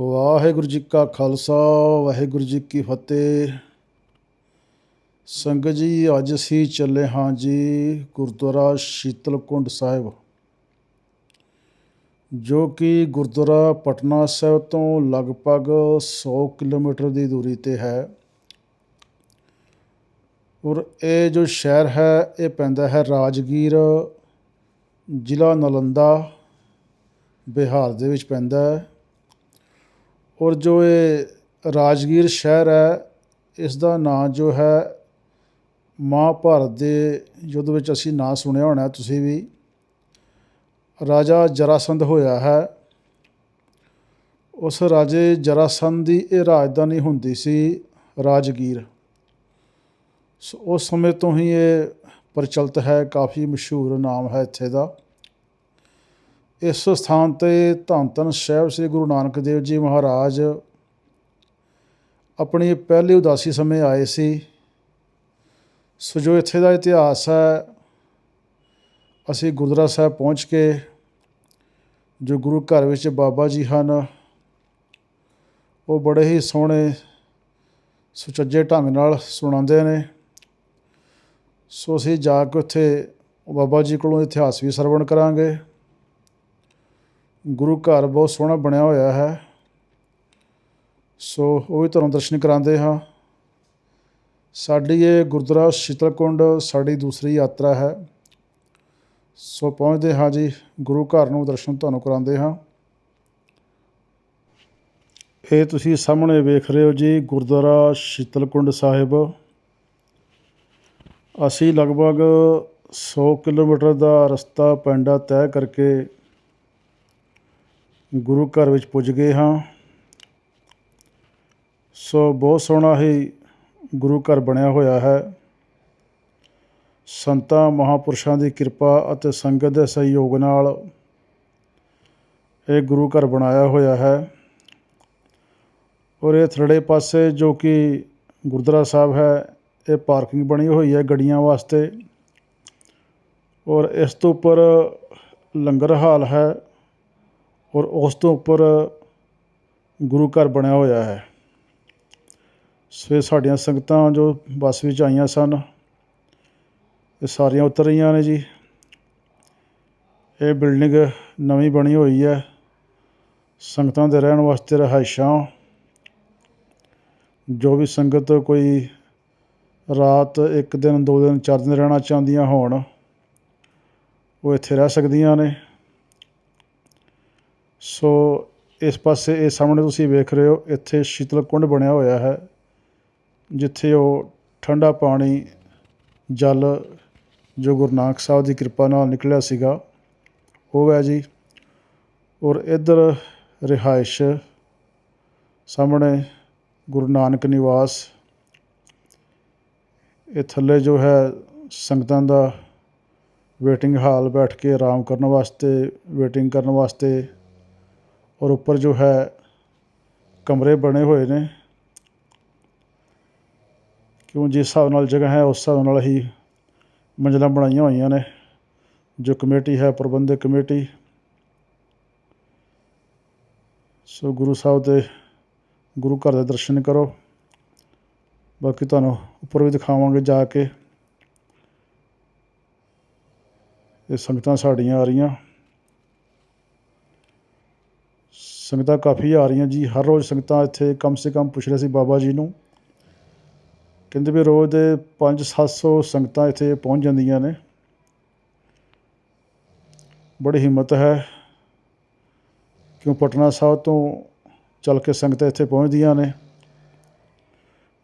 ਵਾਹਿਗੁਰੂ ਜੀ ਕਾ ਖਾਲਸਾ, ਵਾਹਿਗੁਰੂ ਜੀ ਕੀ ਫਤਿਹ। ਸੰਗਤ ਜੀ, ਅੱਜ ਅਸੀਂ ਚੱਲੇ ਹਾਂ ਜੀ ਗੁਰਦੁਆਰਾ ਸ਼ੀਤਲਕੁੰਡ ਸਾਹਿਬ, ਜੋ ਕਿ ਗੁਰਦੁਆਰਾ ਪਟਨਾ ਸਾਹਿਬ ਤੋਂ ਲਗਭਗ 100 ਕਿਲੋਮੀਟਰ ਦੀ ਦੂਰੀ ਤੇ ਹੈ। ਔਰ ਇਹ ਜੋ ਸ਼ਹਿਰ ਹੈ, ਇਹ ਪੈਂਦਾ ਹੈ ਰਾਜਗੀਰ, ਜ਼ਿਲ੍ਹਾ ਨਲੰਦਾ, ਬਿਹਾਰ ਦੇ ਵਿੱਚ ਪੈਂਦਾ ਹੈ। ਔਰ ਜੋ ਇਹ ਰਾਜਗੀਰ ਸ਼ਹਿਰ ਹੈ ਇਸ ਦਾ ਨਾਂ ਜੋ ਹੈ ਮਹਾਭਾਰਤ ਦੇ ਯੁੱਧ ਵਿੱਚ ਅਸੀਂ ਨਾਂ ਸੁਣਿਆ ਹੋਣਾ, ਤੁਸੀਂ ਵੀ। ਰਾਜਾ ਜਰਾਸੰਧ ਹੋਇਆ ਹੈ। ਉਸ ਰਾਜੇ ਜਰਾਸੰਧ ਦੀ ਇਹ ਰਾਜਧਾਨੀ ਹੁੰਦੀ ਸੀ ਰਾਜਗੀਰ। ਸੋ, ਉਸ ਸਮੇਂ ਤੋਂ ਹੀ ਇਹ ਪ੍ਰਚਲਿਤ ਹੈ, ਕਾਫੀ ਮਸ਼ਹੂਰ ਨਾਮ ਹੈ ਇੱਥੇ ਦਾ। ਇਸ ਸਥਾਨ ਤੇ ਧੰਨ ਧੰਨ ਸਾਹਿਬ ਸ੍ਰੀ ਗੁਰੂ ਨਾਨਕ ਦੇਵ ਜੀ ਮਹਾਰਾਜ ਆਪਣੀ ਪਹਿਲੀ ਉਦਾਸੀ ਸਮੇਂ ਆਏ ਸੀ। ਸੋ ਜੋ ਇੱਥੇ ਦਾ ਇਤਿਹਾਸ ਹੈ, ਅਸੀਂ ਗੁਰਦੁਆਰਾ ਸਾਹਿਬ ਪਹੁੰਚ ਕੇ ਜੋ ਗੁਰੂ ਘਰ ਵਿੱਚ ਬਾਬਾ ਜੀ ਹਨ, ਉਹ ਬੜੇ ਹੀ ਸੋਹਣੇ, ਸੁਚੱਜੇ ਢੰਗ ਨਾਲ ਸੁਣਾਉਂਦੇ ਨੇ। ਸੋ ਅਸੀਂ ਜਾ ਕੇ ਉੱਥੇ ਬਾਬਾ ਜੀ ਕੋਲੋਂ ਇਤਿਹਾਸ ਵੀ ਸਰਵਣ ਕਰਾਂਗੇ। ਗੁਰੂ ਘਰ ਬਹੁਤ ਸੋਹਣਾ ਬਣਿਆ ਹੋਇਆ ਹੈ। ਸੋ ਉਹ ਵੀ ਤੁਹਾਨੂੰ ਦਰਸ਼ਨ ਕਰਾਉਂਦੇ ਹਾਂ। ਸਾਡੀ ਇਹ ਗੁਰਦੁਆਰਾ ਸ਼ੀਤਲਕੁੰਡ ਸਾਡੀ ਦੂਸਰੀ ਯਾਤਰਾ ਹੈ। ਸੋ ਪਹੁੰਚਦੇ ਹਾਂ ਜੀ, ਗੁਰੂ ਘਰ ਨੂੰ ਦਰਸ਼ਨ ਤੁਹਾਨੂੰ ਕਰਾਉਂਦੇ ਹਾਂ। ਇਹ ਤੁਸੀਂ ਸਾਹਮਣੇ ਵੇਖ ਰਹੇ ਹੋ ਜੀ, ਗੁਰਦੁਆਰਾ ਸ਼ੀਤਲਕੁੰਡ ਸਾਹਿਬ। ਅਸੀਂ ਲਗਭਗ 100 ਕਿਲੋਮੀਟਰ ਦਾ ਰਸਤਾ, ਪੈਂਡਾ ਤੈਅ ਕਰਕੇ ਗੁਰੂ ਘਰ ਵਿੱਚ ਪੁੱਜ ਗਏ ਹਾਂ। ਸੋ ਬਹੁਤ ਸੋਹਣਾ ਹੀ ਗੁਰੂ ਘਰ ਬਣਿਆ ਹੋਇਆ ਹੈ। ਸੰਤਾਂ, ਮਹਾਪੁਰਸ਼ਾਂ ਦੀ ਕਿਰਪਾ ਅਤੇ ਸੰਗਤ ਦੇ ਸਹਿਯੋਗ ਨਾਲ ਇਹ ਗੁਰੂ ਘਰ ਬਣਾਇਆ ਹੋਇਆ ਹੈ। ਔਰ ਇਹ ਥੜੇ ਪਾਸੇ ਜੋ ਕਿ ਗੁਰਦੁਆਰਾ ਸਾਹਿਬ ਹੈ, ਇਹ ਪਾਰਕਿੰਗ ਬਣੀ ਹੋਈ ਹੈ ਗੱਡੀਆਂ ਵਾਸਤੇ। ਔਰ ਇਸ ਤੋਂ ਉੱਪਰ ਲੰਗਰ ਹਾਲ ਹੈ। ਔਰ ਉਸ ਤੋਂ ਉੱਪਰ ਗੁਰੂ ਘਰ ਬਣਿਆ ਹੋਇਆ ਹੈ। ਸੋ ਸਾਡੀਆਂ ਸੰਗਤਾਂ ਜੋ ਬੱਸ ਵਿੱਚ ਆਈਆਂ ਸਨ, ਇਹ ਸਾਰੀਆਂ ਉਤਰ ਰਹੀਆਂ ਨੇ ਜੀ। ਇਹ ਬਿਲਡਿੰਗ ਨਵੀਂ ਬਣੀ ਹੋਈ ਹੈ। ਸੰਗਤਾਂ ਦੇ ਰਹਿਣ ਵਾਸਤੇ ਰਿਹਾਇਸ਼ਾਂ, ਜੋ ਵੀ ਸੰਗਤ ਕੋਈ ਰਾਤ ਇੱਕ ਦਿਨ, ਦੋ ਦਿਨ, ਚਾਰ ਦਿਨ ਰਹਿਣਾ ਚਾਹੁੰਦੀਆਂ ਹੋਣ, ਉਹ ਇੱਥੇ ਰਹਿ ਸਕਦੀਆਂ ਨੇ। ਸੋ ਇਸ ਪਾਸੇ, ਇਹ ਸਾਹਮਣੇ ਤੁਸੀਂ ਵੇਖ ਰਹੇ ਹੋ, ਇੱਥੇ ਸ਼ੀਤਲ ਕੁੰਡ ਬਣਿਆ ਹੋਇਆ ਹੈ, ਜਿੱਥੇ ਉਹ ਠੰਡਾ ਪਾਣੀ, ਜਲ, ਜੋ ਗੁਰੂ ਨਾਨਕ ਸਾਹਿਬ ਦੀ ਕਿਰਪਾ ਨਾਲ ਨਿਕਲਿਆ ਸੀਗਾ, ਉਹ ਹੈ ਜੀ। ਔਰ ਇੱਧਰ ਰਿਹਾਇਸ਼, ਸਾਹਮਣੇ ਗੁਰੂ ਨਾਨਕ ਨਿਵਾਸ, ਇਹ ਥੱਲੇ ਜੋ ਹੈ ਸੰਗਤਾਂ ਦਾ ਵੇਟਿੰਗ ਹਾਲ ਬੈਠ ਕੇ ਆਰਾਮ ਕਰਨ ਵਾਸਤੇ ਵੇਟਿੰਗ ਕਰਨ ਵਾਸਤੇ ਔਰ ਉੱਪਰ ਜੋ ਹੈ ਕਮਰੇ ਬਣੇ ਹੋਏ ਨੇ। ਕਿਉਂ ਜਿਸ ਹਿਸਾਬ ਨਾਲ ਜਗ੍ਹਾ ਹੈ, ਉਸ ਹਿਸਾਬ ਨਾਲ ਹੀ ਮੰਜ਼ਿਲਾਂ ਬਣਾਈਆਂ ਹੋਈਆਂ ਨੇ। ਜੋ ਕਮੇਟੀ ਹੈ, ਪ੍ਰਬੰਧਕ ਕਮੇਟੀ। ਸੋ ਗੁਰੂ ਸਾਹਿਬ ਦੇ ਗੁਰੂ ਘਰ ਦੇ ਦਰਸ਼ਨ ਕਰੋ। ਬਾਕੀ ਤੁਹਾਨੂੰ ਉੱਪਰ ਵੀ ਦਿਖਾਵਾਂਗੇ ਜਾ ਕੇ। ਇਹ ਸੰਗਤਾਂ ਸਾਡੀਆਂ ਆ ਰਹੀਆਂ। ਸੰਗਤਾਂ ਕਾਫੀ ਆ ਰਹੀਆਂ ਜੀ। ਹਰ ਰੋਜ਼ ਸੰਗਤਾਂ ਇੱਥੇ ਕਮ ਸੇ ਕਮ ਪੁੱਛ ਰਹੇ ਸੀ ਬਾਬਾ ਜੀ ਨੂੰ। ਕਹਿੰਦੇ ਵੀ ਰੋਜ਼ ਦੇ 5-700 ਸੰਗਤਾਂ ਇੱਥੇ ਪਹੁੰਚ ਜਾਂਦੀਆਂ ਨੇ। ਬੜੀ ਹਿੰਮਤ ਹੈ। ਕਿਉਂ ਪਟਨਾ ਸਾਹਿਬ ਤੋਂ ਚੱਲ ਕੇ ਸੰਗਤਾਂ ਇੱਥੇ ਪਹੁੰਚਦੀਆਂ ਨੇ।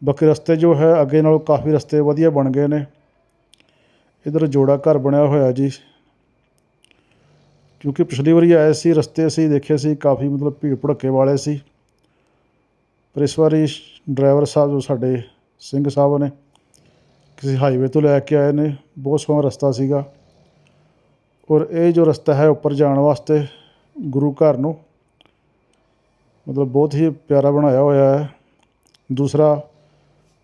ਬਾਕੀ ਰਸਤੇ ਜੋ ਹੈ, ਅੱਗੇ ਨਾਲੋਂ ਕਾਫੀ ਰਸਤੇ ਵਧੀਆ ਬਣ ਗਏ ਨੇ। ਇਧਰ ਜੋੜਾ ਘਰ ਬਣਿਆ ਹੋਇਆ ਜੀ। ਕਿਉਂਕਿ ਪਿਛਲੀ ਵਾਰੀ ਆਏ ਸੀ, ਰਸਤੇ ਅਸੀਂ ਦੇਖੇ ਸੀ, ਕਾਫੀ ਮਤਲਬ ਭੀੜ ਭੜੱਕੇ ਵਾਲੇ ਸੀ। ਪਰ ਇਸ ਵਾਰੀ ਡਰਾਈਵਰ ਸਾਹਿਬ ਜੋ ਸਾਡੇ ਸਿੰਘ ਸਾਹਿਬ ਨੇ, ਕਿਸੇ ਹਾਈਵੇ ਤੋਂ ਲੈ ਕੇ ਆਏ ਨੇ, ਬਹੁਤ ਸੋਹਣਾ ਰਸਤਾ ਸੀਗਾ। ਔਰ ਇਹ ਜੋ ਰਸਤਾ ਹੈ ਉੱਪਰ ਜਾਣ ਵਾਸਤੇ ਗੁਰੂ ਘਰ ਨੂੰ, ਮਤਲਬ ਬਹੁਤ ਹੀ ਪਿਆਰਾ ਬਣਾਇਆ ਹੋਇਆ ਹੈ। ਦੂਸਰਾ,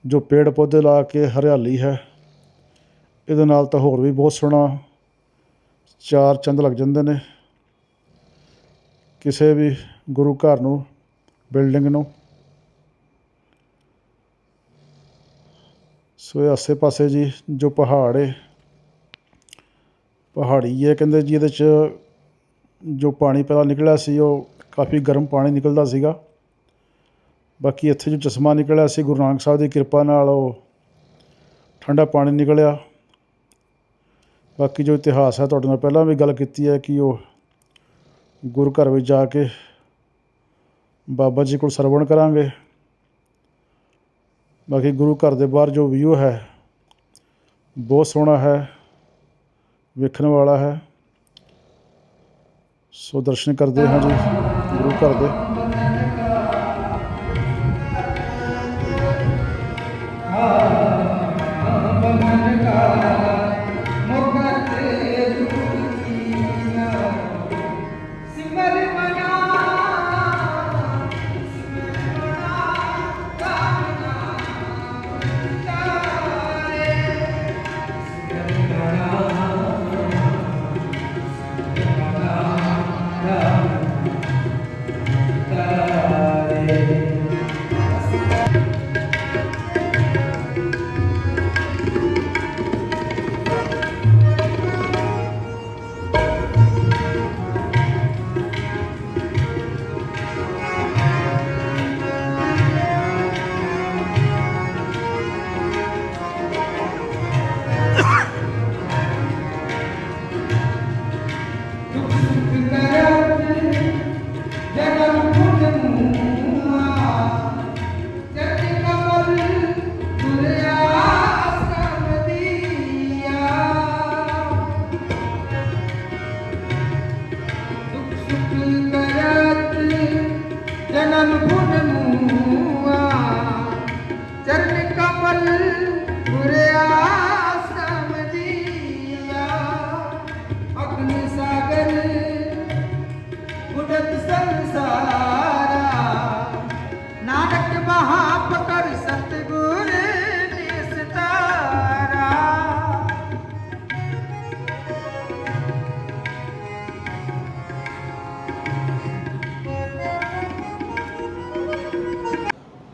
ਜੋ ਪੇੜ ਪੌਦੇ ਲਾ ਕੇ ਹਰਿਆਲੀ ਹੈ, ਇਹਦੇ ਨਾਲ ਤਾਂ ਹੋਰ ਵੀ ਬਹੁਤ ਸੋਹਣਾ ਚਾਰ ਚੰਦ ਲੱਗ ਜਾਂਦੇ ਨੇ। ਕਿਸੇ ਵੀ ਗੁਰੂ ਘਰ ਨੂੰ ਬਿਲਡਿੰਗ ਨੂੰ। ਸੋ ਇਹ ਆਸੇ ਪਾਸੇ ਜੀ ਜੋ ਪਹਾੜ ਹੈ ਪਹਾੜੀ ਹੈ ਕਹਿੰਦੇ ਜੀ, ਇਹਦੇ 'ਚ ਜੋ ਪਾਣੀ ਪਹਿਲਾਂ ਨਿਕਲਿਆ ਸੀ, ਉਹ ਕਾਫੀ ਗਰਮ ਪਾਣੀ ਨਿਕਲਦਾ ਸੀਗਾ। ਬਾਕੀ ਇੱਥੇ ਜੋ ਚਸ਼ਮਾ ਨਿਕਲਿਆ ਸੀ, ਗੁਰੂ ਨਾਨਕ ਸਾਹਿਬ ਦੀ ਕਿਰਪਾ ਨਾਲ ਉਹ ਠੰਡਾ ਪਾਣੀ ਨਿਕਲਿਆ। ਬਾਕੀ ਜੋ ਇਤਿਹਾਸ ਹੈ ਤੁਹਾਡੇ ਨਾਲ ਪਹਿਲਾਂ ਵੀ ਗੱਲ ਕੀਤੀ ਹੈ ਕਿ ਉਹ ਗੁਰੂ ਘਰ ਵਿੱਚ ਜਾ ਕੇ ਬਾਬਾ ਜੀ ਕੋਲ ਸਰਵਣ ਕਰਾਂਗੇ। ਬਾਕੀ ਗੁਰੂ ਘਰ ਦੇ ਬਾਹਰ ਜੋ ਵਿਊ ਹੈ, ਬਹੁਤ ਸੋਹਣਾ ਹੈ, ਵੇਖਣ ਵਾਲਾ ਹੈ। ਸੋ ਦਰਸ਼ਨ ਕਰਦੇ ਹਾਂ ਜੀ ਗੁਰੂ ਘਰ ਦੇ। ਸਿਮਰ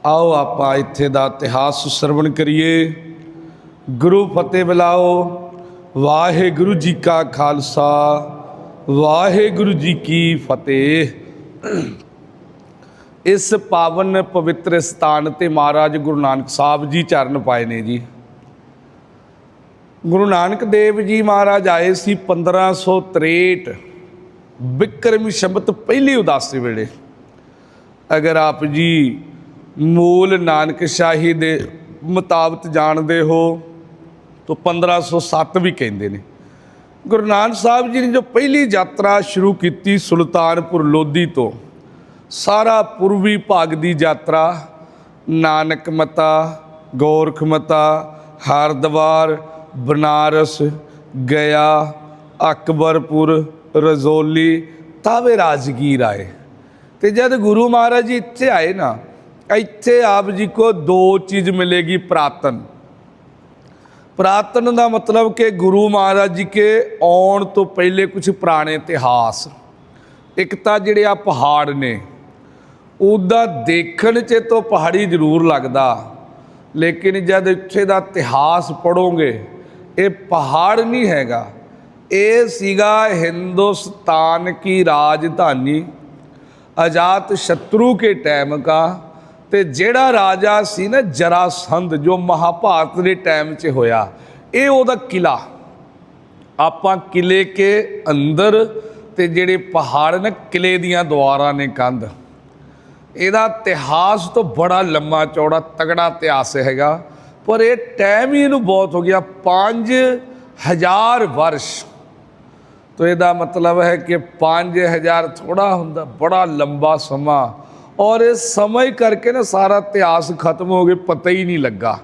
ਆਓ ਆਪਾਂ ਇੱਥੇ ਦਾ ਇਤਿਹਾਸ ਸਰਵਣ ਕਰੀਏ। ਗੁਰੂ ਫਤਿਹ ਬੁਲਾਓ। ਵਾਹਿਗੁਰੂ ਜੀ ਕਾ ਖਾਲਸਾ। ਵਾਹਿਗੁਰੂ ਜੀ ਕੀ ਫਤਿਹ। ਇਸ ਪਾਵਨ ਪਵਿੱਤਰ ਸਥਾਨ ਤੇ ਮਹਾਰਾਜ ਗੁਰੂ ਨਾਨਕ ਸਾਹਿਬ ਜੀ ਚਰਨ ਪਾਏ ਨੇ ਜੀ। ਗੁਰੂ ਨਾਨਕ ਦੇਵ ਜੀ ਮਹਾਰਾਜ ਆਏ ਸੀ 1563 ਬਿਕਰਮੀ ਸ਼ਬਦ ਪਹਿਲੀ ਉਦਾਸੀ ਵੇਲੇ। ਅਗਰ ਆਪ ਜੀ ਮੂਲ ਨਾਨਕ ਸ਼ਾਹੀ ਦੇ ਮੁਤਾਬਤ ਜਾਣਦੇ ਹੋ ਤਾਂ 1507 ਵੀ ਕਹਿੰਦੇ ਨੇ। ਗੁਰੂ ਨਾਨਕ ਸਾਹਿਬ ਜੀ ਨੇ ਜੋ ਪਹਿਲੀ ਯਾਤਰਾ ਸ਼ੁਰੂ ਕੀਤੀ ਸੁਲਤਾਨਪੁਰ ਲੋਧੀ ਤੋਂ, ਸਾਰਾ ਪੂਰਬੀ ਭਾਗ ਦੀ ਯਾਤਰਾ, ਨਾਨਕ ਮਤਾ, ਗੋਰਖ ਮਤਾ, ਹਰਦੁਆਰ, ਬਨਾਰਸ, ਗਿਆ, ਅਕਬਰਪੁਰ, ਰਜ਼ੌਲੀ, ਤਾਵੇ ਰਾਜਗੀਰ ਆਏ। ਤੇ ਜਦ ਗੁਰੂ ਮਹਾਰਾਜ ਜੀ ਇੱਥੇ ਆਏ ਨਾ ਇੱਥੇ ਆਪ ਜੀ ਕੋ ਦੋ ਚੀਜ਼ ਮਿਲੇਗੀ, ਪ੍ਰਾਤਨ। ਪ੍ਰਾਤਨ ਦਾ ਮਤਲਬ ਕਿ ਗੁਰੂ ਮਹਾਰਾਜ ਜੀ ਕੇ ਆਉਣ ਤੋਂ ਪਹਿਲੇ ਕੁਝ ਪੁਰਾਣੇ ਇਤਿਹਾਸ। ਇੱਕ ਤਾਂ ਜਿਹੜੇ ਆ ਪਹਾੜ ਨੇ ਉਹਦਾ ਦੇਖਣ 'ਚ ਤੋਂ ਪਹਾੜੀ ਜ਼ਰੂਰ ਲੱਗਦਾ, ਲੇਕਿਨ ਜਦ ਇੱਥੇ ਦਾ ਇਤਿਹਾਸ ਪੜੋਗੇ ਇਹ ਪਹਾੜ ਨਹੀਂ ਹੈਗਾ। ਇਹ ਸੀਗਾ ਹਿੰਦੁਸਤਾਨ ਕੀ ਰਾਜਧਾਨੀ ਅਜਾਤ ਸ਼ਤਰੂ ਕੇ ਟਾਈਮ ਕਾ ਤੇ ਜਿਹੜਾ ਰਾਜਾ ਸੀ ਨਾ ਜਰਾਸੰਧ, ਜੋ ਮਹਾਭਾਰਤ ਦੇ ਟਾਈਮ 'ਚ ਹੋਇਆ, ਇਹ ਉਹਦਾ ਕਿਲਾ। ਆਪਾਂ ਕਿਲੇ ਕੇ ਅੰਦਰ ਤੇ ਜਿਹੜੇ ਪਹਾੜ ਨੇ, ਕਿਲੇ ਦੀਆਂ ਦੁਆਰਾਂ ਨੇ ਕੰਧ। ਇਹਦਾ ਇਤਿਹਾਸ ਤੋਂ ਬੜਾ ਲੰਮਾ ਚੌੜਾ ਤਗੜਾ ਇਤਿਹਾਸ ਹੈਗਾ, ਪਰ ਇਹ ਟਾਈਮ ਹੀ ਇਹਨੂੰ ਬਹੁਤ ਹੋ ਗਿਆ 5000 ਵਰਸ਼। ਤੋ ਇਹਦਾ ਮਤਲਬ ਹੈ ਕਿ 5000 ਥੋੜਾ ਹੁੰਦਾ, ਬੜਾ ਲੰਬਾ ਸਮਾਂ ਔਰ ਇਸ ਸਮੇਂ ਕਰਕੇ ਨਾ ਸਾਰਾ ਇਤਿਹਾਸ ਖਤਮ ਹੋ ਗਿਆ ਪਤਾ ਹੀ ਨਹੀਂ ਲੱਗਾ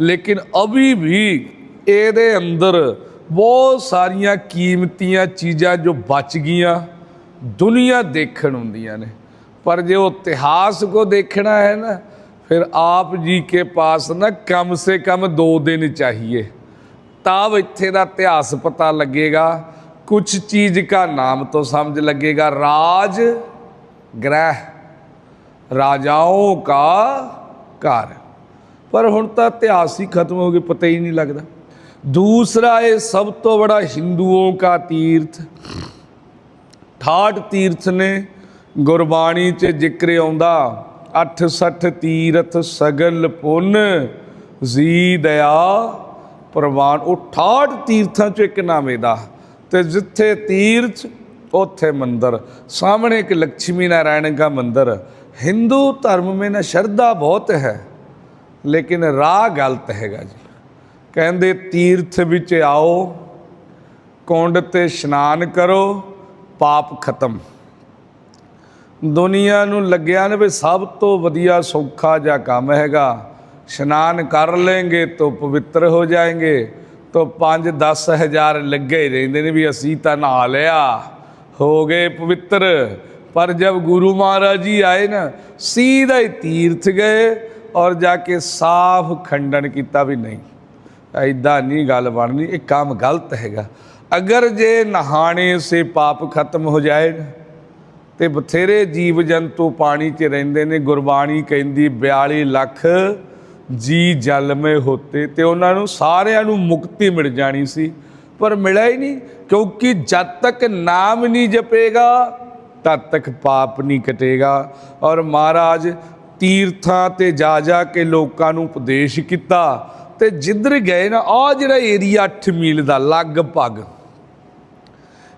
ਲੇਕਿਨ ਅਭੀ ਵੀ ਇਹਦੇ ਅੰਦਰ ਬਹੁਤ ਸਾਰੀਆਂ ਕੀਮਤੀਆਂ ਚੀਜ਼ਾਂ ਜੋ ਬਚ ਗਈਆਂ ਦੁਨੀਆ ਦੇਖਣ ਹੁੰਦੀਆਂ ਨੇ ਪਰ ਜੇ ਉਹ ਇਤਿਹਾਸ ਕੋ ਦੇਖਣਾ ਹੈ ਨਾ फिर आप जी के पास ना कम से कम दो दिन चाहिए तब इत्थे ਦਾ ਇਤਿਹਾਸ ਪਤਾ ਲੱਗੇਗਾ ਕੁਝ ਚੀਜ਼ ਦਾ ਨਾਮ ਤੋਂ ਸਮਝ ਲੱਗੇਗਾ ਰਾਜ ਗ੍ਰਹਿ ਰਾਜਾਓ ਕਾ ਘਰ। ਪਰ ਹੁਣ ਤਾਂ ਇਤਿਹਾਸ ਹੀ ਖਤਮ ਹੋ ਗਿਆ ਪਤਾ ਹੀ ਨਹੀਂ ਲੱਗਦਾ। ਦੂਸਰਾ ਇਹ ਸਭ ਤੋਂ ਬੜਾ ਹਿੰਦੂਆਂ ਦਾ ਤੀਰਥ। ਠਾਠ ਤੀਰਥ ਨੇ ਗੁਰਬਾਣੀ 'ਚ ਜ਼ਿਕਰ ਆਉਂਦਾ 68 ਤੀਰਥ ਸਗਲ ਪੁੰਨ, ਜੀ ਦਇਆ ਪ੍ਰਵਾਨ। ਉਹ ਠਾਠ ਤੀਰਥਾਂ 'ਚ ਇੱਕ ਨਾਮੇ ਦਾ ਤੇ ਜਿੱਥੇ ਤੀਰਥ, ਉੱਥੇ ਮੰਦਰ। ਸਾਹਮਣੇ ਇੱਕ ਲక్ష్ਮੀ ਨਾਰਾਇਣ ਦਾ ਮੰਦਰ ਹਿੰਦੂ ਧਰਮ ਮੇਂ ਨਾ ਸ਼ਰਧਾ ਬਹੁਤ ਹੈ, ਲੇਕਿਨ ਰਾਹ ਗਲਤ ਹੈਗਾ ਜੀ। ਕਹਿੰਦੇ ਤੀਰਥ ਵਿੱਚ ਆਓ, ਕੁੰਡ ਤੇ ਇਸ਼ਨਾਨ ਕਰੋ, ਪਾਪ ਖਤਮ। ਦੁਨੀਆ ਨੂੰ ਲੱਗਿਆ ਨੇ ਵੀ ਸਭ ਤੋਂ ਵਧੀਆ ਸੌਖਾ ਜਿਹਾ ਕੰਮ ਹੈਗਾ, ਇਸ਼ਨਾਨ ਕਰ ਲੈਂਗੇ ਤਾਂ ਪਵਿੱਤਰ ਹੋ ਜਾਏਂਗੇ, ਤਾਂ 5-10 ਹਜ਼ਾਰ ਲੱਗੇ ਹੀ ਰਹਿੰਦੇ ਨੇ ਵੀ ਅਸੀਂ ਤਾਂ ਨਹਾ ਲਿਆ, ਹੋ ਗਏ ਪਵਿੱਤਰ। ਪਰ ਜਬ ਗੁਰੂ ਮਹਾਰਾਜ ਜੀ ਆਏ ਨਾ, ਸੀਧਾ ਹੀ ਤੀਰਥ ਗਏ ਔਰ ਜਾ ਕੇ ਸਾਫ਼ ਖੰਡਨ ਕੀਤਾ ਵੀ ਨਹੀਂ। ਐਦਾਂ ਨਹੀਂ ਗੱਲ ਬਣਨੀ, ਇਹ ਕੰਮ ਗਲਤ ਹੈਗਾ। ਅਗਰ ਜੇ ਨਹਾਣੇ ਸੇ ਪਾਪ ਖਤਮ ਹੋ ਜਾਏ ਨਾ, ਤੇ ਬਥੇਰੇ ਜੀਵ ਜੰਤੂ ਪਾਣੀ 'ਚ ਰਹਿੰਦੇ ਨੇ, ਗੁਰਬਾਣੀ ਕਹਿੰਦੀ 42 ਲੱਖ ਜੀ ਜਲ ਮੇ ਹੋਤੇ, ਤੇ ਉਹਨਾਂ ਨੂੰ ਸਾਰਿਆਂ ਨੂੰ ਮੁਕਤੀ ਮਿਲ ਜਾਣੀ ਸੀ। ਪਰ ਮਿਲਿਆ ਹੀ ਨਹੀਂ, ਕਿਉਂਕਿ ਜਦ ਤੱਕ ਨਾਮ ਨਹੀਂ ਜਪੇਗਾ ਤਦ ਤੱਕ ਪਾਪ ਨਹੀਂ ਕਟੇਗਾ। ਔਰ ਮਹਾਰਾਜ ਤੀਰਥਾਂ ਤੇ ਜਾ ਜਾ ਕੇ ਲੋਕਾਂ ਨੂੰ ਉਪਦੇਸ਼ ਕੀਤਾ। ਤੇ ਜਿੱਧਰ ਗਏ ਨਾ ਆ ਜਿਹੜਾ ਏਰੀਆ 8 ਮੀਲ ਦਾ ਲਗਭਗ,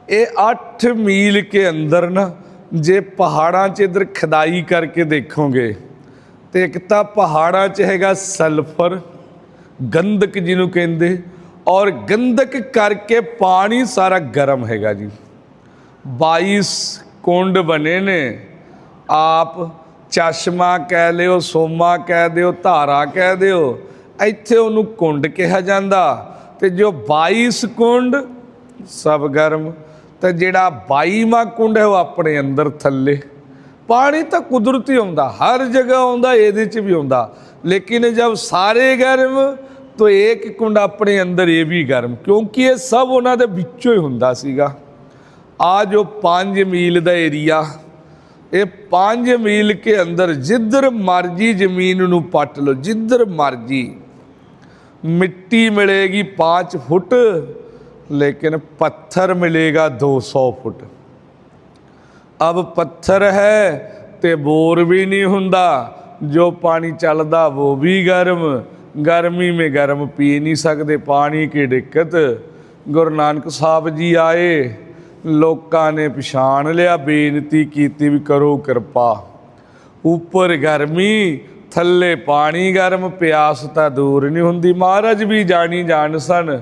ਇਹ 8 ਮੀਲ ਕੇ ਅੰਦਰ ਨਾ, ਜੇ ਪਹਾੜਾਂ 'ਚ ਇਧਰ ਖਦਾਈ ਕਰਕੇ ਦੇਖੋਗੇ, ਤੇ ਇੱਕ ਤਾਂ ਪਹਾੜਾਂ 'ਚ ਹੈਗਾ ਸਲਫਰ, ਗੰਧਕ ਜਿਹਨੂੰ ਕਹਿੰਦੇ, ਔਰ ਗੰਧਕ ਕਰਕੇ ਪਾਣੀ ਸਾਰਾ ਗਰਮ ਹੈਗਾ ਜੀ। 22 ਕੁੰਡ ਬਣੇ ਨੇ। ਆਪ ਚਸ਼ਮਾ ਕਹਿ ਲਿਓ, ਸੋਮਾ ਕਹਿ ਦਿਓ, ਧਾਰਾ ਕਹਿ ਦਿਓ, ਇੱਥੇ ਉਹਨੂੰ ਕੁੰਡ ਕਿਹਾ ਜਾਂਦਾ। ਤੇ ਜੋ 22 ਕੁੰਡ, ਸਭ ਗਰਮ। ਤੇ ਜਿਹੜਾ 22ਵਾਂ ਕੁੰਡ ਹੈ, ਉਹ ਆਪਣੇ ਅੰਦਰ ਥੱਲੇ। ਪਾਣੀ ਤਾਂ ਕੁਦਰਤੀ ਆਉਂਦਾ ਹਰ ਜਗ੍ਹਾ ਆਉਂਦਾ ਇਹਦੇ 'ਚ ਵੀ ਆਉਂਦਾ ਲੇਕਿਨ ਜਦ ਸਾਰੇ ਗਰਮ, ਤਾਂ ਇੱਕ ਕੁੰਡ ਆਪਣੇ ਅੰਦਰ ਇਹ ਵੀ ਗਰਮ। ਕਿਉਂਕਿ ਇਹ ਸਭ ਉਹਨਾਂ ਦੇ ਵਿੱਚੋਂ ਹੀ ਹੁੰਦਾ ਸੀਗਾ। ਆ ਜੋ 5 ਮੀਲ ਦਾ ਏਰੀਆ ਇਹ 5 ਮੀਲ ਕੇ ਅੰਦਰ ਜਿੱਧਰ ਮਰਜੀ ਜ਼ਮੀਨ ਨੂੰ ਪੱਟ ਲਓ ਜਿੱਧਰ ਮਰਜੀ ਮਿੱਟੀ ਮਿਲੇਗੀ 5 ਫੁੱਟ लेकिन पत्थर मिलेगा 200 फुट अब पत्थर है ਤੇ ਬੋਰ ਵੀ ਨਹੀਂ ਹੁੰਦਾ ਜੋ ਪਾਣੀ ਚੱਲਦਾ ਉਹ ਵੀ ਗਰਮ ਗਰਮੀ ਮੇ ਗਰਮ ਪੀ ਨਹੀਂ ਸਕਦੇ ਪਾਣੀ ਕੀ ਦਿੱਕਤ ਗੁਰੂ ਨਾਨਕ ਸਾਹਿਬ ਜੀ ਆਏ ਲੋਕਾਂ ਨੇ ਪਛਾਣ ਲਿਆ, ਬੇਨਤੀ ਕੀਤੀ ਵੀ ਕਰੋ ਕਿਰਪਾ। ਉੱਪਰ ਗਰਮੀ, ਥੱਲੇ ਪਾਣੀ ਗਰਮ, ਪਿਆਸ ਤਾਂ ਦੂਰ ਨਹੀਂ ਹੁੰਦੀ। ਮਹਾਰਾਜ ਵੀ ਜਾਣੀ ਜਾਣ ਸਨ।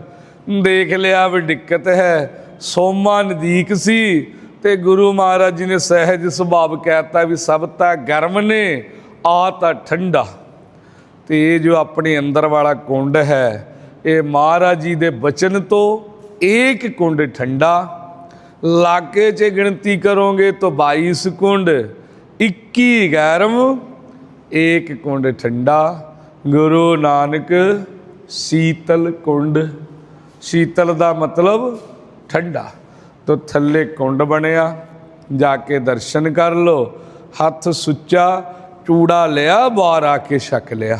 ਦੇਖ ਲਿਆ ਵੀ ਦਿੱਕਤ ਹੈ। ਸੋਮਾ ਨਦੀਕ ਸੀ ਤੇ ਗੁਰੂ ਮਹਾਰਾਜ ਜੀ ਨੇ ਸਹਿਜ ਸੁਭਾਵ ਕਹਿਤਾ ਵੀ ਸਭ ਤਾਂ ਗਰਮ ਨੇ, ਆ ਤਾਂ ਠੰਡਾ। ਤੇ ਇਹ ਜੋ ਆਪਣੇ ਅੰਦਰ ਵਾਲਾ ਕੁੰਡ ਹੈ, ਇਹ ਮਹਾਰਾਜ ਜੀ ਦੇ ਬਚਨ ਤੋਂ ਇੱਕ ਕੁੰਡ ਠੰਡਾ ਲਾਗੇ 'ਚ ਗਿਣਤੀ ਕਰੋਗੇ ਤਾਂ 22 ਕੁੰਡ 21 ਗਰਮ ਇੱਕ ਕੁੰਡ ਠੰਡਾ, ਗੁਰੂ ਨਾਨਕ ਸੀਤਲ ਕੁੰਡ। ਸ਼ੀਤਲ ਦਾ ਮਤਲਬ ਠੰਡਾ। ਤੋਂ ਥੱਲੇ ਕੁੰਡ ਬਣਿਆ, ਜਾ ਕੇ ਦਰਸ਼ਨ ਕਰ ਲੋ ਹੱਥ ਸੁੱਚਾ, ਚੂੜਾ ਲਿਆ, ਬਾਹਰ ਆ ਕੇ ਛਕ ਲਿਆ।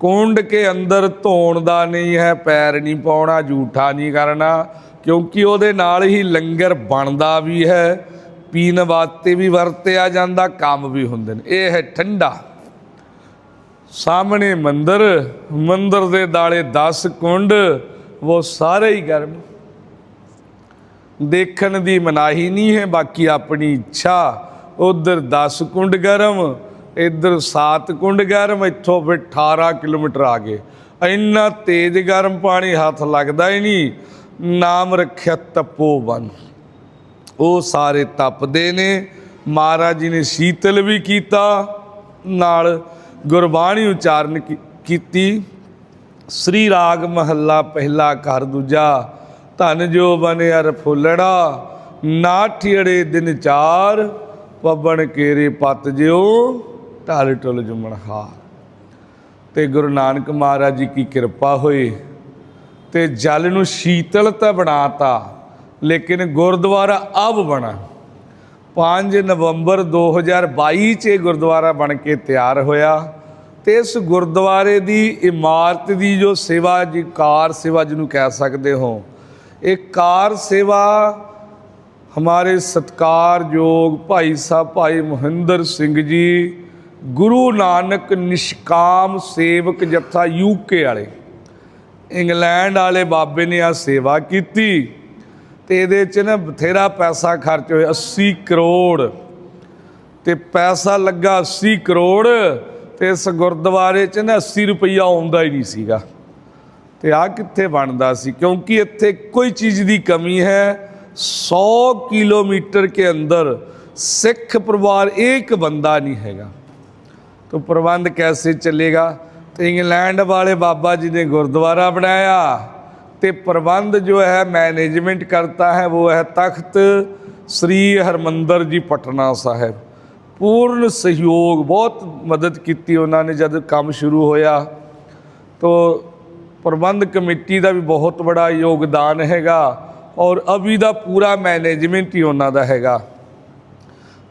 ਕੁੰਡ ਕੇ ਅੰਦਰ ਧੋਣ ਦਾ ਨਹੀਂ ਹੈ, ਪੈਰ ਨਹੀਂ ਪਾਉਣਾ ਝੂਠਾ ਨਹੀਂ ਕਰਨਾ। ਕਿਉਂਕਿ ਉਹਦੇ ਨਾਲ ਹੀ ਲੰਗਰ ਬਣਦਾ ਵੀ ਹੈ, ਪੀਣ ਵਾਸਤੇ ਵੀ ਵਰਤਿਆ ਜਾਂਦਾ, ਕੰਮ ਵੀ ਹੁੰਦੇ ਨੇ। ਇਹ ਹੈ ਠੰਡਾ। ਸਾਹਮਣੇ ਮੰਦਰ ਮੰਦਰ ਦੇ ਦਾਲੇ 10 ਕੁੰਡ, ਉਹ ਸਾਰੇ ਹੀ ਗਰਮ। ਦੇਖਣ ਦੀ ਮਨਾਹੀ ਨਹੀਂ ਹੈ, ਬਾਕੀ ਆਪਣੀ ਇੱਛਾ। ਉਧਰ 10 ਕੁੰਡ ਗਰਮ, ਇੱਧਰ 7 ਕੁੰਡ ਗਰਮ, ਇੱਥੋਂ ਫਿਰ 18 ਕਿਲੋਮੀਟਰ ਆ ਗਏ। ਇੰਨਾ ਤੇਜ਼ ਗਰਮ ਪਾਣੀ ਹੱਥ ਲੱਗਦਾ ਹੀ ਨਹੀਂ। ਨਾਮ ਰੱਖਿਆ ਤਪੋਵਨ ਉਹ ਸਾਰੇ ਤਪਦੇ ਨੇ। ਮਹਾਰਾਜ ਜੀ ਨੇ ਸ਼ੀਤਲ ਵੀ ਕੀਤਾ, ਨਾਲ ਗੁਰਬਾਣੀ ਉਚਾਰਨ ਕੀਤੀ। ਸ੍ਰੀ ਰਾਗ ਮਹੱਲਾ ਪਹਿਲਾ ਘਰ ਦੂਜਾ, ਧਨ ਜੋ ਬਨਿਆਰ ਫੁੱਲੜਾ ਨਾਠੀੜੇ ਦਿਨ ਚਾਰ, ਪਵਨ ਕੇਰੇ ਪਤ ਜਿਉ, ਢਲ ਟੁਲ ਜੁਮਣ ਹਾਰ। ਤੇ ਗੁਰੂ ਨਾਨਕ ਮਹਾਰਾਜ ਜੀ ਕੀ ਕਿਰਪਾ ਹੋਈ ਤੇ ਜਲ ਨੂੰ ਸ਼ੀਤਲ ਤਾਂ ਬਣਾਤਾ, ਲੇਕਿਨ ਗੁਰਦੁਆਰਾ ਅਬ ਬਣਾ। 5 ਨਵੰਬਰ 2022 ਚ ਇਹ ਗੁਰਦੁਆਰਾ ਬਣ ਕੇ ਤਿਆਰ ਹੋਇਆ ਤੇ ਇਸ ਗੁਰਦੁਆਰੇ ਦੀ ਇਮਾਰਤ ਦੀ ਜੋ ਸੇਵਾ, ਜੀ ਕਾਰ ਸੇਵਾ ਜਿਹਨੂੰ ਕਹਿ ਸਕਦੇ ਹੋ, ਇਹ ਕਾਰ ਸੇਵਾ ਹਮਾਰੇ ਸਤਕਾਰਯੋਗ ਭਾਈ ਸਾਹਿਬ, ਭਾਈ ਮਹਿੰਦਰ ਸਿੰਘ ਜੀ, ਗੁਰੂ ਨਾਨਕ ਨਿਸ਼ਕਾਮ ਸੇਵਕ ਜਥਾ ਯੂਕੇ ਵਾਲੇ। ਇੰਗਲੈਂਡ ਵਾਲੇ ਬਾਬੇ ਨੇ ਆ ਸੇਵਾ ਕੀਤੀ ਤੇ ਇਹਦੇ ਚ ਨਾ ਬਥੇਰਾ ਪੈਸਾ ਖਰਚ ਹੋਇਆ 80 ਕਰੋੜ ਤੇ ਪੈਸਾ ਲੱਗਾ 80 ਕਰੋੜ ਤੇ ਇਸ ਗੁਰਦੁਆਰੇ ਚ ਨਾ 80 ਰੁਪਈਆ ਆਉਂਦਾ ਹੀ ਨਹੀਂ ਸੀਗਾ ਤੇ ਆ ਕਿੱਥੇ ਬਣਦਾ ਸੀ ਕਿਉਂਕਿ ਇੱਥੇ ਕੋਈ ਚੀਜ਼ ਦੀ ਕਮੀ ਹੈ 100 ਕਿਲੋਮੀਟਰ ਕੇ ਅੰਦਰ ਸਿੱਖ ਪਰਿਵਾਰ ਇੱਕ ਬੰਦਾ ਨਹੀਂ ਹੈਗਾ तो प्रबंध कैसे चलेगा ਤੇ ਇੰਗਲੈਂਡ ਵਾਲੇ ਬਾਬਾ ਜੀ ਨੇ ਗੁਰਦੁਆਰਾ ਬਣਾਇਆ ਤੇ ਪ੍ਰਬੰਧ ਜੋ ਹੈ ਮੈਨੇਜਮੈਂਟ ਕਰਤਾ ਹੈ, ਉਹ ਹੈ ਤਖਤ ਸ੍ਰੀ ਹਰਮੰਦਰ ਜੀ ਪਟਨਾ ਸਾਹਿਬ। ਪੂਰਨ ਸਹਿਯੋਗ, ਬਹੁਤ ਮਦਦ ਕੀਤੀ ਉਹਨਾਂ ਨੇ ਜਦ ਕੰਮ ਸ਼ੁਰੂ ਹੋਇਆ। ਤੋ ਪ੍ਰਬੰਧ ਕਮੇਟੀ ਦਾ ਵੀ ਬਹੁਤ ਬੜਾ ਯੋਗਦਾਨ ਹੈਗਾ ਔਰ ਅਭੀ ਦਾ ਪੂਰਾ ਮੈਨੇਜਮੈਂਟ ਹੀ ਉਹਨਾਂ ਦਾ ਹੈਗਾ।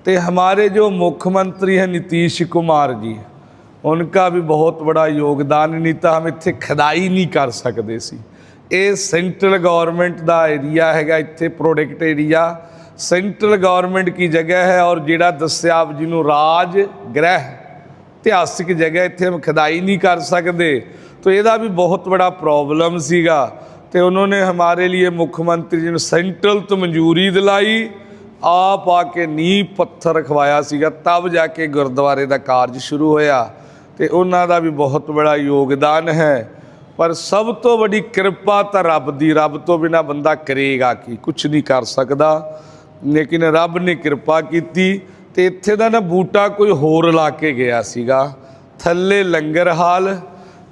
ਤੇ ਹਮਾਰੇ ਜੋ ਮੁੱਖ ਮੰਤਰੀ ਹੈ ਨਿਤੀਸ਼ ਕੁਮਾਰ ਜੀ उनका भी बहुत बड़ा योगदान नहीं ਤਾਂ ਹਮ ਇੱਥੇ ਖਦਾਈ ਨਹੀਂ ਕਰ ਸਕਦੇ ਸੀ ਇਹ ਸੈਂਟਰਲ ਗਵਰਨਮੈਂਟ ਦਾ ਏਰੀਆ ਹੈਗਾ ਇੱਥੇ ਪ੍ਰੋਡਕਟ ਏਰੀਆ ਸੈਂਟਰਲ ਗਵਰਨਮੈਂਟ ਕੀ ਜਗ੍ਹਾ ਹੈ ਔਰ ਜਿਹੜਾ ਦੱਸਿਆ ਆਪ ਜੀ ਨੂੰ ਰਾਜ ਗ੍ਰਹਿ ਇਤਿਹਾਸਿਕ ਜਗ੍ਹਾ ਇੱਥੇ ਹਮ ਖਦਾਈ ਨਹੀਂ ਕਰ ਸਕਦੇ तो ਇਹਦਾ ਵੀ ਬਹੁਤ ਬੜਾ ਪ੍ਰੋਬਲਮ ਸੀਗਾ ਤੇ ਉਹਨਾਂ ਨੇ ਹਮਾਰੇ ਲਈ ਮੁੱਖ ਮੰਤਰੀ ਜੀ ਨੂੰ ਸੈਂਟਰਲ ਤੋਂ ਮਨਜ਼ੂਰੀ ਦਿਲਾਈ ਆਪ ਆ ਕੇ ਨੀਂਹ ਪੱਥਰ ਰਖਵਾਇਆ ਸੀਗਾ ਤਬ ਜਾ ਕੇ ਗੁਰਦੁਆਰੇ ਦਾ ਕਾਰਜ ਸ਼ੁਰੂ ਹੋਇਆ ਤੇ ਉਹਨਾਂ ਦਾ ਵੀ ਬਹੁਤ ਬੜਾ ਯੋਗਦਾਨ ਹੈ। ਪਰ ਸਭ ਤੋਂ ਵੱਡੀ ਕਿਰਪਾ ਤਾਂ ਰੱਬ ਦੀ, ਰੱਬ ਤੋਂ ਬਿਨਾ ਬੰਦਾ ਕਰੇਗਾ ਕੀ? ਕੁਝ ਨਹੀਂ ਕਰ ਸਕਦਾ। ਲੇਕਿਨ ਰੱਬ ਨੇ ਕਿਰਪਾ ਕੀਤੀ ਤੇ ਇੱਥੇ ਦਾ ਨਾ ਬੂਟਾ ਕੋਈ ਹੋਰ ਲਾ ਕੇ ਗਿਆ ਸੀਗਾ। ਥੱਲੇ ਲੰਗਰ ਹਾਲ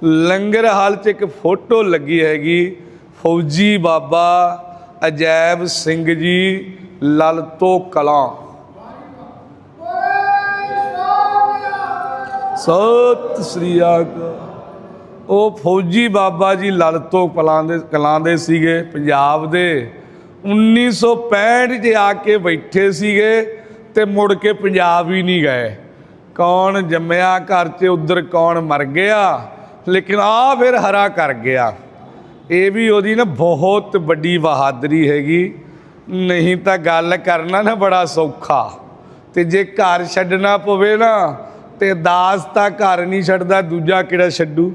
ਲੰਗਰ ਹਾਲ 'ਚ ਇੱਕ ਫੋਟੋ ਲੱਗੀ ਹੈਗੀ। ਫੌਜੀ ਬਾਬਾ ਅਜੈਬ ਸਿੰਘ ਜੀ, ਲਲਤੋ ਕਲਾਂ। ਸਤਿ ਸ੍ਰੀ ਅਕਾਲ। ਉਹ ਫੌਜੀ ਬਾਬਾ ਜੀ ਲਲਤੋ ਕਲਾਂ ਦੇ ਕਲਾਂ ਦੇ ਸੀਗੇ, ਪੰਜਾਬ ਦੇ। 1965 'ਚ ਆ ਕੇ ਬੈਠੇ ਸੀਗੇ ਤੇ ਮੁੜ ਕੇ ਪੰਜਾਬ ਹੀ ਨਹੀਂ ਗਏ। ਕੌਣ ਜੰਮਿਆ ਘਰ 'ਚ, ਉਧਰ ਕੌਣ ਮਰ ਗਿਆ? ਲੇਕਿਨ ਆ ਫਿਰ ਹਰਾ ਕਰ ਗਿਆ। ਇਹ ਵੀ ਉਹਦੀ ਨਾ ਬਹੁਤ ਵੱਡੀ ਬਹਾਦਰੀ ਹੈਗੀ। ਨਹੀਂ ਤਾਂ ਗੱਲ ਕਰਨਾ ਨਾ ਬੜਾ ਸੌਖਾ। ਤੇ ਜੇ ਘਰ ਛੱਡਣਾ ਪਵੇ ਨਾ ਤੇ ਦਾਸ ਤਾਂ ਘਰ ਨਹੀਂ ਛੱਡਦਾ, ਦੂਜਾ ਕਿਹੜਾ ਛੱਡੂ?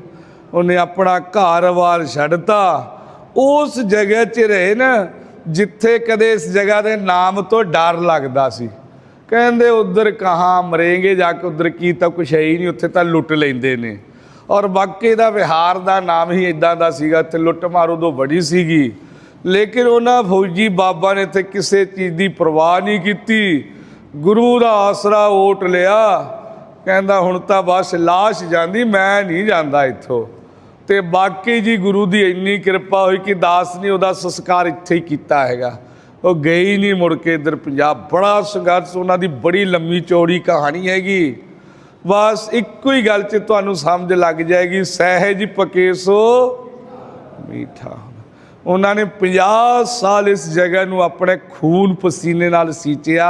ਉਹਨੇ ਆਪਣਾ ਘਰ-ਬਾਰ ਛੱਡਤਾ। ਉਸ ਜਗ੍ਹਾ 'ਚ ਰਹੇ ਨਾ, ਜਿੱਥੇ ਕਦੇ ਇਸ ਜਗ੍ਹਾ ਦੇ ਨਾਮ ਤੋਂ ਡਰ ਲੱਗਦਾ ਸੀ। ਕਹਿੰਦੇ ਉਧਰ ਕਹਾਂ ਮਰੇਂਗੇ, ਜਾ ਕੇ ਉਧਰ ਕੀ ਤਾਂ ਕੁਛ ਹੈ ਹੀ ਨਹੀਂ, ਉੱਥੇ ਤਾਂ ਲੁੱਟ ਲੈਂਦੇ ਨੇ। ਔਰ ਵਾਕਈ ਦਾ ਵਿਹਾਰ ਦਾ ਨਾਮ ਹੀ ਇਦਾਂ ਦਾ ਸੀਗਾ ਤੇ ਲੁੱਟ ਮਾਰ ਉਦੋਂ ਬੜੀ ਸੀਗੀ। ਲੇਕਿਨ ਉਹਨਾਂ ਫੌਜੀ ਬਾਬਾ ਨੇ ਇੱਥੇ ਕਿਸੇ ਚੀਜ਼ ਦੀ ਪਰਵਾਹ ਨਹੀਂ ਕੀਤੀ। ਗੁਰੂ ਦਾ ਆਸਰਾ ਓਟ ਲਿਆ। ਕਹਿੰਦਾ, ਹੁਣ ਤਾਂ ਬਸ ਲਾਸ਼ ਜਾਂਦੀ, ਮੈਂ ਨਹੀਂ ਜਾਂਦਾ ਇੱਥੋਂ। ਤੇ ਬਾਕੀ ਜੀ ਗੁਰੂ ਦੀ ਇੰਨੀ ਕਿਰਪਾ ਹੋਈ ਕਿ ਦਾਸ ਨੇ ਉਹਦਾ ਸੰਸਕਾਰ ਇੱਥੇ ਹੀ ਕੀਤਾ ਹੈਗਾ। ਉਹ ਗਈ ਨਹੀਂ ਮੁੜ ਕੇ ਇਧਰ ਪੰਜਾਬ। ਬੜਾ ਸੰਘਰਸ਼, ਉਹਨਾਂ ਦੀ ਬੜੀ ਲੰਮੀ ਚੌੜੀ ਕਹਾਣੀ ਹੈਗੀ। ਬਸ ਇੱਕੋ ਹੀ ਗੱਲ 'ਚ ਤੁਹਾਨੂੰ ਸਮਝ ਲੱਗ ਜਾਏਗੀ, ਸਹਿਜ ਪਕੇਸੋ ਮੀਠਾ। ਉਹਨਾਂ ਨੇ 50 ਸਾਲ ਇਸ ਜਗ੍ਹਾ ਨੂੰ ਆਪਣੇ ਖੂਨ ਪਸੀਨੇ ਨਾਲ ਸੀਚਿਆ।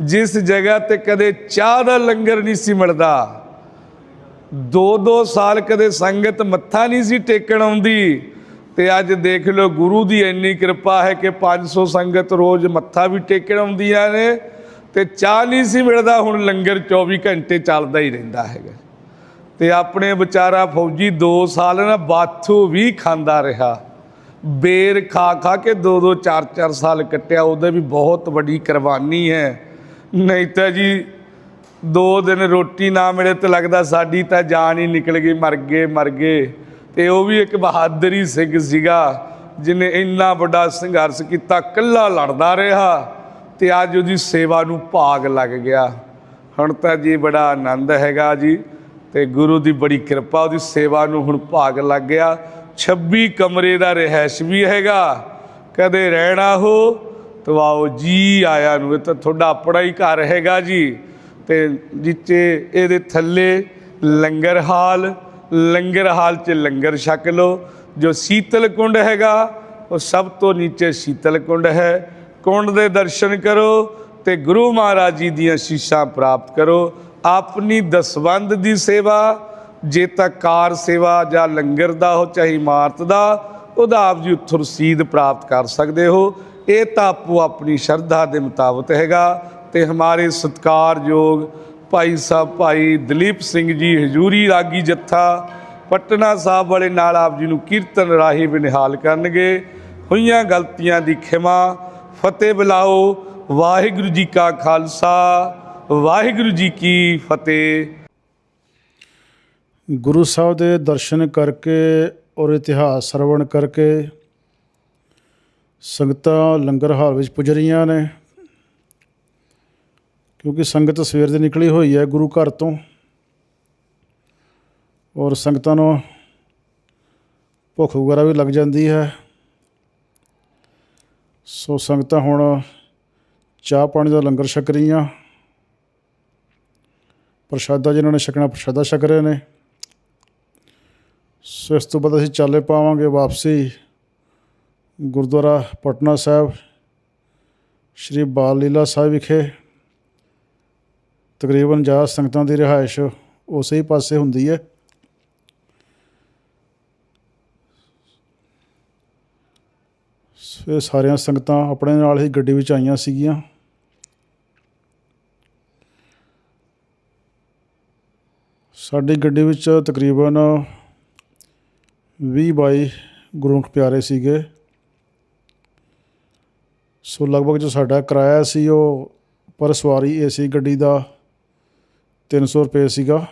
ਜਿਸ ਜਗ੍ਹਾ ਤੇ ਕਦੇ ਚਾਹ ਦਾ ਲੰਗਰ ਨਹੀਂ ਸੀ ਮਿਲਦਾ। ਦੋ ਦੋ ਸਾਲ ਕਦੇ ਸੰਗਤ ਮੱਥਾ ਨਹੀਂ ਸੀ ਟੇਕਣ ਆਉਂਦੀ। ਤੇ ਅੱਜ ਦੇਖ ਲਓ ਗੁਰੂ ਦੀ ਇੰਨੀ ਕਿਰਪਾ ਹੈ ਕਿ 500 ਸੰਗਤ ਰੋਜ਼ ਮੱਥਾ ਵੀ ਟੇਕਣ ਆਉਂਦੀਆਂ ਨੇ ਤੇ ਚਾਹ ਨਹੀਂ ਸੀ ਮਿਲਦਾ, ਹੁਣ ਲੰਗਰ 24 ਘੰਟੇ ਚੱਲਦਾ ਹੀ ਰਹਿੰਦਾ ਹੈਗਾ। ਤੇ ਆਪਣੇ ਵਿਚਾਰਾ ਫੌਜੀ 2 ਸਾਲ ਨਾ ਬਾਥੂ ਵੀ ਖਾਂਦਾ ਰਿਹਾ। ਬੇਰ ਖਾ ਖਾ ਕੇ 2 2 4 4 ਸਾਲ ਕੱਟਿਆ, ਉਹਦੇ ਵੀ ਬਹੁਤ ਵੱਡੀ ਕੁਰਬਾਨੀ ਹੈ। ਨਹੀਂ ਤਾਂ ਜੀ, ਦੋ ਦਿਨ ਰੋਟੀ ਨਾ ਮਿਲੇ ਤੇ ਲੱਗਦਾ ਸਾਡੀ ਤਾਂ ਜਾਨ ਹੀ ਨਿਕਲ ਗਈ, ਮਰ ਗਏ ਮਰ ਗਏ। ਤੇ ਉਹ ਵੀ ਇੱਕ ਬਹਾਦਰੀ ਸਿੰਘ ਸੀਗਾ ਜਿਨੇ ਇੰਨਾ ਵੱਡਾ ਸੰਘਰਸ਼ ਕੀਤਾ ਕੱਲਾ ਲੜਦਾ ਰਿਹਾ ਤੇ ਅੱਜ ਉਹਦੀ ਸੇਵਾ ਨੂੰ ਭਾਗ ਲੱਗ ਗਿਆ। ਹੁਣ ਤਾਂ ਜੀ ਬੜਾ ਆਨੰਦ ਹੈਗਾ ਜੀ ਤੇ ਗੁਰੂ ਦੀ ਬੜੀ ਕਿਰਪਾ, ਉਹਦੀ ਸੇਵਾ ਨੂੰ ਹੁਣ ਭਾਗ ਲੱਗ ਗਿਆ। 26 ਕਮਰੇ ਦਾ ਰਹਿائش ਵੀ ਹੈਗਾ, ਕਦੇ ਰਹਿਣਾ ਹੋ ਤਾਂ ਆਓ ਜੀ ਆਇਆ ਨੂੰ, ਇਹ ਤਾਂ ਤੁਹਾਡਾ ਆਪਣਾ ਹੀ ਘਰ ਹੈਗਾ ਜੀ। ਤੇ ਜਿੱਚੇ ਇਹਦੇ ਥੱਲੇ ਲੰਗਰ ਹਾਲ ਲੰਗਰ ਹਾਲ 'ਚ ਲੰਗਰ ਛਕ ਲਓ। ਜੋ ਸੀਤਲ ਕੁੰਡ ਹੈਗਾ, ਉਹ ਸਭ ਤੋਂ ਨੀਚੇ ਸੀਤਲ ਕੁੰਡ ਹੈ। ਕੁੰਡ ਦੇ ਦਰਸ਼ਨ ਕਰੋ ਤੇ ਗੁਰੂ ਮਹਾਰਾਜ ਜੀ ਦੀਆਂ ਸ਼ੀਸ਼ਾਂ ਪ੍ਰਾਪਤ ਕਰੋ। ਆਪਣੀ ਦਸਵੰਦ ਦੀ ਸੇਵਾ, ਜੇ ਤਾਂ ਕਾਰ ਸੇਵਾ ਜਾਂ ਲੰਗਰ ਦਾ ਹੋ, ਚਾਹੇ ਇਮਾਰਤ ਦਾ, ਉਹਦਾ ਆਪ ਜੀ ਉੱਥੋਂ ਰਸੀਦ ਪ੍ਰਾਪਤ ਕਰ ਸਕਦੇ ਹੋ। ਇਹ ਤਾਂ ਆਪੋ ਆਪਣੀ ਸ਼ਰਧਾ ਦੇ ਮੁਤਾਬਕ ਹੈਗਾ ਤੇ ਹਮਾਰੇ ਸਤਿਕਾਰਯੋਗ ਭਾਈ ਸਾਹਿਬ ਭਾਈ ਦਲੀਪ ਸਿੰਘ ਜੀ, ਹਜੂਰੀ ਰਾਗੀ ਜੱਥਾ, ਪਟਨਾ ਸਾਹਿਬ ਵਾਲੇ ਨਾਲ ਆਪ ਜੀ ਨੂੰ ਕੀਰਤਨ ਰਾਹੀਂ ਬਿਨਹਾਲ ਕਰਨਗੇ। ਹੋਈਆਂ ਗਲਤੀਆਂ ਦੀ ਖਿਮਾ, ਫਤਿਹ ਬੁਲਾਓ, ਵਾਹਿਗੁਰੂ ਜੀ ਕਾ ਖਾਲਸਾ, ਵਾਹਿਗੁਰੂ ਜੀ ਕੀ ਫਤਿਹ। ਗੁਰੂ ਸਾਹਿਬ ਦੇ ਦਰਸ਼ਨ ਕਰਕੇ ਔਰ ਇਤਿਹਾਸ ਸਰਵਣ ਕਰਕੇ ਸੰਗਤਾਂ ਲੰਗਰ ਹਾਲ ਵਿੱਚ ਪੁੱਜ ਰਹੀਆਂ ਨੇ, ਕਿਉਂਕਿ ਸੰਗਤ ਸਵੇਰ ਦੀ ਨਿਕਲੀ ਹੋਈ ਹੈ ਗੁਰੂ ਘਰ ਤੋਂ ਔਰ ਸੰਗਤਾਂ ਨੂੰ ਭੁੱਖ ਵਗੈਰਾ ਵੀ ਲੱਗ ਜਾਂਦੀ ਹੈ। ਸੋ ਸੰਗਤਾਂ ਹੁਣ ਚਾਹ ਪਾਣੀ ਦਾ ਲੰਗਰ ਛਕ ਰਹੀਆਂ। ਪ੍ਰਸ਼ਾਦਾ ਜਿਨ੍ਹਾਂ ਨੇ ਛਕਣਾ, ਪ੍ਰਸ਼ਾਦਾ ਛਕ ਰਹੇ ਨੇ। ਸੋ ਇਸ ਤੋਂ ਬਾਅਦ ਅਸੀਂ ਚਾਲੇ ਪਾਵਾਂਗੇ ਵਾਪਸੀ। ਗੁਰਦੁਆਰਾ ਪਟਨਾ ਸਾਹਿਬ, ਸ਼੍ਰੀ ਬਾਲ ਲੀਲਾ ਸਾਹਿਬ ਵਿਖੇ ਤਕਰੀਬਨ ਜ਼ਿਆਦਾ ਸੰਗਤਾਂ ਦੀ ਰਿਹਾਇਸ਼ ਉਸੇ ਹੀ ਪਾਸੇ ਹੁੰਦੀ ਹੈ। ਇਹ ਸਾਰੀਆਂ ਸੰਗਤਾਂ ਆਪਣੇ ਨਾਲ ਹੀ ਗੱਡੀ ਵਿੱਚ ਆਈਆਂ ਸੀਗੀਆਂ। ਸਾਡੀ ਗੱਡੀ ਵਿੱਚ ਤਕਰੀਬਨ 20 ਬਾਈ ਗੁਰਮੁਖ ਪਿਆਰੇ ਸੀਗੇ। ਸੋ ਲਗਭਗ ਜੋ ਸਾਡਾ ਕਿਰਾਇਆ ਸੀ ਉਹ ਪਰ ਸਵਾਰੀ ਏਸੀ ਗੱਡੀ ਦਾ 300 ਰੁਪਏ ਸੀਗਾ।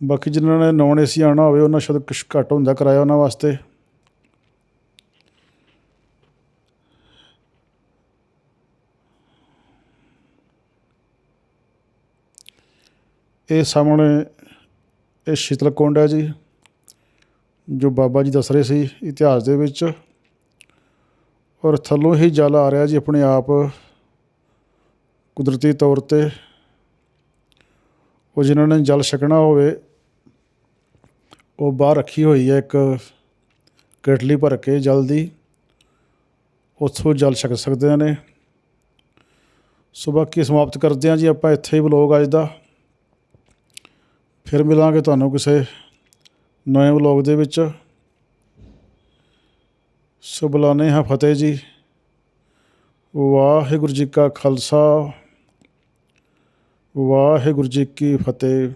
ਬਾਕੀ ਜਿਨ੍ਹਾਂ ਨੇ ਨੌਨ ਏਸੀ ਆਉਣਾ ਹੋਵੇ, ਉਹਨਾਂ ਸ਼ਾਇਦ ਕੁਛ ਘੱਟ ਹੁੰਦਾ ਕਿਰਾਇਆ ਉਹਨਾਂ ਵਾਸਤੇ। ਇਹ ਸਾਹਮਣੇ ਇਹ ਸ਼ੀਤਲ ਕੁੰਡ ਹੈ ਜੀ, ਜੋ ਬਾਬਾ ਜੀ ਦੱਸ ਰਹੇ ਸੀ ਇਤਿਹਾਸ ਦੇ ਵਿੱਚ। ਔਰ ਥੱਲੋਂ ਹੀ ਜਲ ਆ ਰਿਹਾ ਜੀ ਆਪਣੇ ਆਪ ਕੁਦਰਤੀ ਤੌਰ ਤੇ। ਉਹ ਜਿਨ੍ਹਾਂ ਨੇ ਜਲ ਛਕਣਾ ਹੋਵੇ, ਉਹ ਬਾਹਰ ਰੱਖੀ ਹੋਈ ਹੈ ਇੱਕ ਕੇਟਲੀ ਭਰ ਕੇ ਜਲ ਦੀ। ਉੱਥੋਂ ਜਲ ਛਕ ਸਕਦੇ ਨੇ। ਸੋ ਬਾਕੀ ਸਮਾਪਤ ਕਰਦੇ ਹਾਂ ਜੀ, ਆਪਾਂ ਇੱਥੇ ਹੀ ਵਲੋਗ ਅੱਜ ਦਾ। ਫਿਰ ਮਿਲਾਂਗੇ ਤੁਹਾਨੂੰ ਕਿਸੇ ਨਵੇਂ ਵਲੋਗ ਦੇ ਵਿੱਚ। ਸੋ ਬੁਲਾਉਂਦੇ ਹਾਂ ਫਤਿਹ ਜੀ। ਵਾਹਿਗੁਰੂ ਜੀ ਕਾ ਖਾਲਸਾ। ਵਾਹਿਗੁਰੂ ਜੀ ਕੀ ਫਤਿਹ।